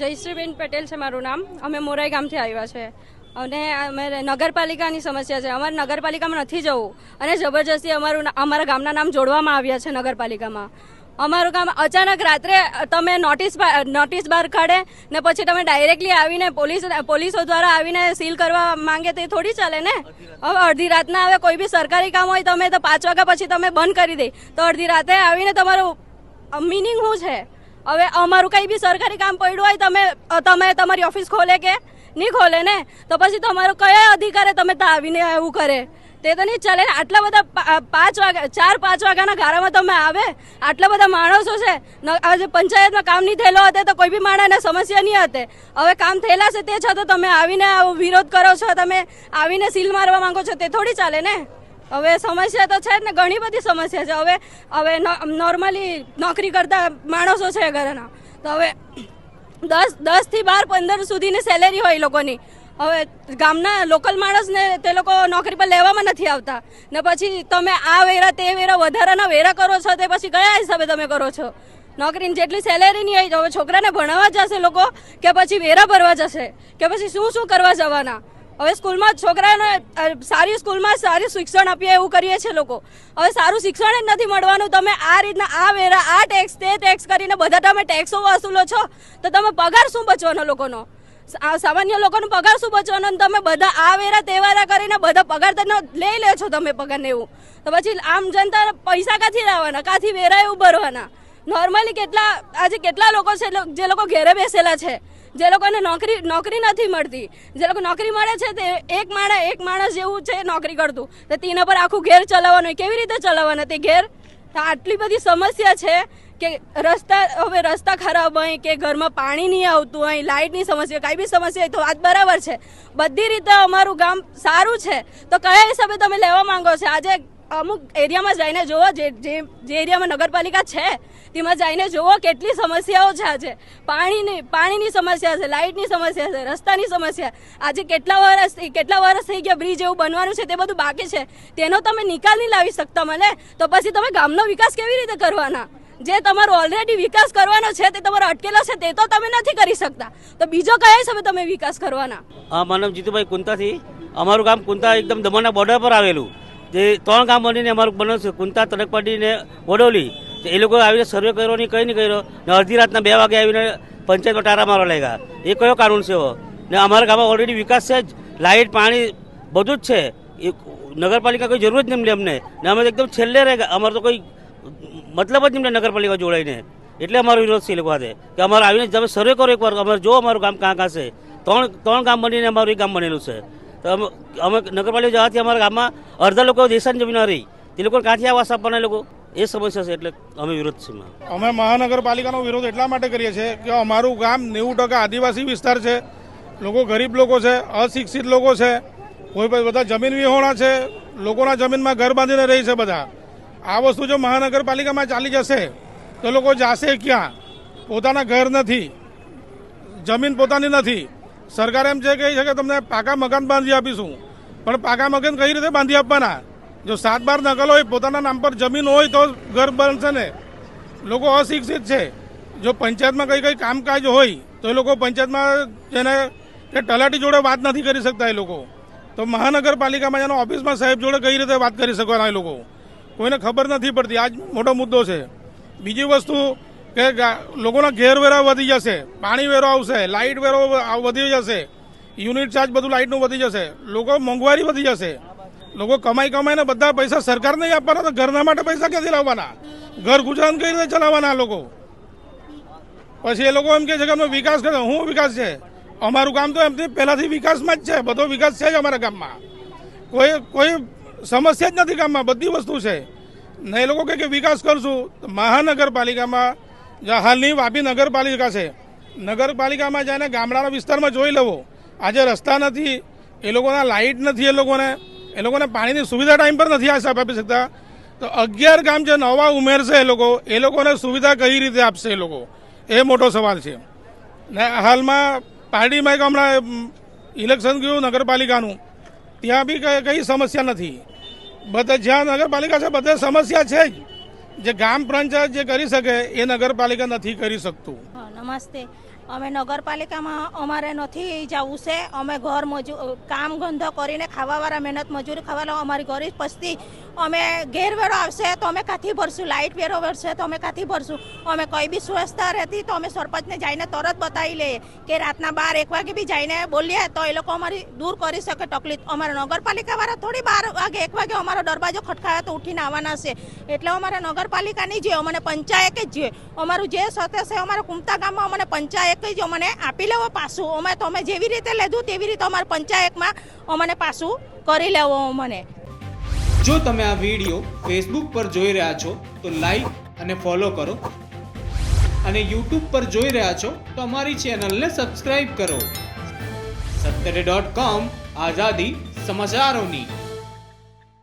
જયશ્રીબેન પટેલ છે મારું નામ. અમે મોરાઈ ગામથી આવ્યા છે. અને અમે નગરપાલિકાની સમસ્યા છે. અમારે નગરપાલિકામાં નથી જવું. અને જબરજસ્તી અમારું અમારા ગામના નામ જોડવામાં આવ્યા છે નગરપાલિકામાં. અમારું ગામ અચાનક રાત્રે તમે નોટિસ નોટિસ બહાર કાઢે ને પછી તમે ડાયરેક્ટલી આવીને પોલીસ પોલીસો દ્વારા આવીને સીલ કરવા માંગે તે થોડી ચાલે ને? હવે અડધી રાતના આવે કોઈ બી સરકારી કામ હોય તમે તો પાંચ વાગ્યા પછી તમે બંધ કરી દે. તો અડધી રાતે આવીને તમારું મિનિંગ શું છે? હવે અમારું કંઈ બી સરકારી કામ પડ્યું હોય, તમે તમે તમારી ઓફિસ ખોલે કે નહીં ખોલે ને, તો પછી તમારો કયા અધિકારે તમે આવીને એવું કરે? તે તો નહીં ચાલે આટલા બધા પાંચ વાગ્યા ચાર, પાંચ વાગ્યાના ગાળામાં તમે આવે, આટલા બધા માણસો છે આજે પંચાયતમાં કામ નહીં થયેલો હતો તો કોઈ બી માણસને સમસ્યા નહીં હતી. હવે કામ થયેલા છે તે છતાં તમે આવીને આવો વિરોધ કરો છો, તમે આવીને સીલ મારવા માંગો છો, તે થોડી ચાલે ને? હવે સમસ્યા તો છે જ ને, ઘણી બધી સમસ્યા છે. હવે હવે નોર્મલી નોકરી કરતા માણસો છે ઘરના. તો હવે દસ દસથી બાર, પંદર સુધીની સેલેરી હોય લોકોની. હવે ગામના લોકલ માણસને તે લોકો નોકરી પર લેવામાં નથી આવતા. ને પછી તમે આ વેરા, તે વેરા, વધારાના વેરા કરો છો, તે પછી કયા હિસાબે તમે કરો છો? નોકરીની જેટલી સેલેરી નહીં આવી હવે છોકરાને ભણાવવા જશે લોકો, કે પછી વેરા ભરવા જશે? કે પછી શું શું કરવા જવાના? હવે સ્કૂલમાં છોકરાને સારી સ્કૂલમાં સારું શિક્ષણ આપીએ એવું કરીએ છીએ લોકો. હવે સારું શિક્ષણ જ નથી મળવાનું. તમે આ રીતના આ વેરા, આ ટેક્સ તે ટેક્સ કરીને બધા તમે ટેક્સો વસૂલો છો, તો તમે પગાર શું બચવાનો લોકોનો? સામાન્ય લોકોનો પગાર શું બચવાનો? તમે બધા આ વેરા, તે વેરા કરીને બધા પગાર તમે લઈ લે છો તમે પગારને એવું. તો પછી આમ જનતા પૈસા ક્યાંથી લાવવાના? કાંથી વેરા એવું ભરવાના? નોર્મલી કેટલા, આજે કેટલા લોકો છે જે લોકો ઘેરે બેસેલા છે? જે લોકોને નોકરી નોકરી નથી મળતી, જે લોકો નોકરી મળે છે તે એક માણસ એક માણસ જેવું છે નોકરી કરતું. તો તેના પર આખું ઘેર ચલાવવાનું. કેવી રીતે ચલાવવાના? તે ઘેર? આટલી બધી સમસ્યા છે કે રસ્તા હવે રસ્તા ખરાબ હોય કે ઘરમાં પાણી નહીં આવતું હોય, લાઇટની સમસ્યા કાંઈ બી સમસ્યા હોય તો વાત બરાબર છે. બધી રીતે અમારું ગામ સારું છે. તો કયા હિસાબે તમે લેવા માંગો છો? આજે અમુક એરિયામાં જઈને જુઓ જે જે એરિયામાં નગરપાલિકા છે, તેમાં જઈને જુઓ કેટલી સમસ્યાઓ છે આજે. પાણીની પાણીની સમસ્યા છે, લાઇટની સમસ્યા છે, રસ્તાની સમસ્યા. આજે કેટલા વર્ષ કેટલા વર્ષ થઈ ગયા બ્રિજ એવું બનવાનું છે તે બધું બાકી છે. તેનો તમે નિકાલ નહીં લાવી શકતા મને. તો પછી તમે ગામનો વિકાસ કેવી રીતે કરવાના? જે તમારો ઓલરેડી વિકાસ કરવાનો છે તે તમારો અટકેલો છે તે તો તમે નથી કરી શકતા. તો બીજો કયા છે તમે વિકાસ કરવાના? હા માનવ જીતુભાઈ કુંતાથી. અમારું ગામ કુંતા એકદમ દમણના બોર્ડર પર આવેલું. જે ત્રણ ગામ બનીને અમારું બન્યું છે, કુંતા તલકપાટી ને વડોલી. એ લોકો આવીને સર્વે કર્યો નહીં કંઈ નહીં કર્યો. ને અડધી રાતના બે વાગે આવીને પંચાયતમાં ટારા મારવા લાગ્યા. એ કયો કારણ છે ને અમારા ગામમાં ઓલરેડી વિકાસ છે જ. લાઇટ, પાણી બધું જ છે. એ નગરપાલિકા કોઈ જરૂર જ નહીં અમને ને અમે એકદમ છેલ્લે રહે. અમારે તો કોઈ મતલબ જ નહીં નગરપાલિકા જોડાઈને. એટલે અમારો વિરોધ છે એ લોકો સાથે કે અમારે આવીને તમે સર્વે કરો એકવાર. અમારે જો અમારું ગામ કાં કાં છે. ત્રણ ત્રણ ગામ બનીને અમારું એક ગામ બનેલું છે. તો અમે નગરપાલિકા જવાથી અમારા ગામમાં અડધા લોકો દેશાની જમીન રહી તે લોકો ક્યાંથી આવાસ આપવાના લોકો. એ સમસ્યા છે એટલે અમે વિરોધ છે અમે મહાનગરપાલિકાનો વિરોધ એટલા માટે કરીએ છીએ કે અમારું ગામ નેવું ટકા આદિવાસી વિસ્તાર છે. લોકો ગરીબ લોકો છે, અશિક્ષિત લોકો છે. કોઈ બધા જમીન વિહોણા છે. લોકોના જમીનમાં ઘર બાંધીને રહી છે બધા. આ વસ્તુ જો મહાનગરપાલિકામાં ચાલી જશે, તો લોકો જાશે ક્યાં? પોતાના ઘર નથી. જમીન પોતાની નથી. સરકાર એમ છે કે છે કે તમને પાકા મકાન બાંધી આપીશું. પણ પાકા મકાન કઈ રીતે બાંધી આપવાના? જો સાત બાર નકલ હોય, પોતાના નામ પર જમીન હોય તો ઘર બનશે ને. લોકો અશિક્ષિત છે. જો પંચાયતમાં કઈ કઈ કામકાજ હોય, તો એ લોકો પંચાયતમાં જેને કે તલાટી જોડે વાત નથી કરી શકતા એ લોકો. તો મહાનગરપાલિકામાં જેના ઓફિસમાં સાહેબ જોડે કઈ રીતે વાત કરી શકવાના એ લોકો? કોઈને ખબર નથી પડતી. આજ મોટો મુદ્દો છે. બીજી વસ્તુ કે લોકોના વેરા વધી જશે, પાણી વેરો આવશે, લાઇટ વેરો વધી જશે, યુનિટ ચાર્જ બધું લાઇટનું વધી જશે, લોકો મોંઘવારી વધી જશે. લોકો કમાઈ કમાઈને બધા પૈસા સરકાર નહીં આપવાના, તો ઘરના માટે પૈસા ક્યાંથી લાવવાના? ઘર ગુજરાન કઈ રીતે ચલાવવાના લોકો? પછી એ લોકો એમ કે છે કે અમે વિકાસ કરે શું વિકાસ છે? અમારું કામ તો એમથી પહેલાથી વિકાસમાં જ છે. બધો વિકાસ છે જ અમારા ગામમાં. કોઈ કોઈ સમસ્યા જ નથી ગામમાં. બધી વસ્તુ છે. ને એ લોકો કહે કે વિકાસ કરશું. મહાનગરપાલિકામાં હાલની વાપી નગરપાલિકા છે. નગરપાલિકામાં જઈને ગામડાના વિસ્તારમાં જોઈ લેવો. આજે રસ્તા નથી, એ લોકોના લાઇટ નથી એ લોકોને એ લોકોને પાણીની સુવિધા ટાઈમ પર નથી આપી શકતા. તો અગિયાર ગામ જે નવા ઉમેરશે એ લોકો, એ લોકોને સુવિધા કઈ રીતે આપશે એ લોકો? એ મોટો સવાલ છે. ને હાલમાં પાર્ટીમાં એક હમણાં ઇલેક્શન ગયું નગરપાલિકાનું. ત્યાં બી કઈ સમસ્યા નથી. બધા જ્યાં નગરપાલિકા છે, બધે સમસ્યા છે જ. જે ગામ પંચાયત જે કરી શકે એ નગરપાલિકા નથી કરી શકતું. નમસ્તે. અમે નગરપાલિકામાં અમારે નથી જવું છે. અમે ઘર મજૂર કામ ધંધો કરીને ખાવાવાળા મહેનત મજૂરી ખાવાવાળા અમારી ઘરે પસ્તી. અમે વેરો આવશે તો અમે કાંથી ભરશું? લાઇટ વેરો ભરશે તો અમે કાંથી ભરશું? અમે કંઈ બી સ્વચ્છતા રહેતી તો અમે સરપંચને જઈને તરત બતાવી લઈએ કે રાતના બાર એક વાગે બી જઈને બોલીએ તો એ લોકો અમારી દૂર કરી શકે તકલીફ. અમારે નગરપાલિકાવાળા થોડી બાર વાગે, એક વાગે અમારો દરવાજો ખટકાવે તો ઉઠીને આવવાના છે. એટલે અમારે નગરપાલિકાની જે, અમને પંચાયત જ જે, અમારું જે સતે છે, અમારે કુમતા ગામમાં અમને પંચાયત જ મને આપી લેવો પાછું. અમે તો અમે જેવી રીતે લીધું તેવી રીતે અમારે પંચાયતમાં અમને પાછું કરી લેવો અમને. જો તમે આ વીડિયો ફેસબુક પર જોઈ રહ્યા છો, તો લાઈક અને ફોલો કરો. અને યુટ્યુબ પર જોઈ રહ્યા છો, તો અમારી ચેનલને સબસ્ક્રાઈબ કરો. સત્તરે ડોટ કોમ આઝાદી સમાચારોની.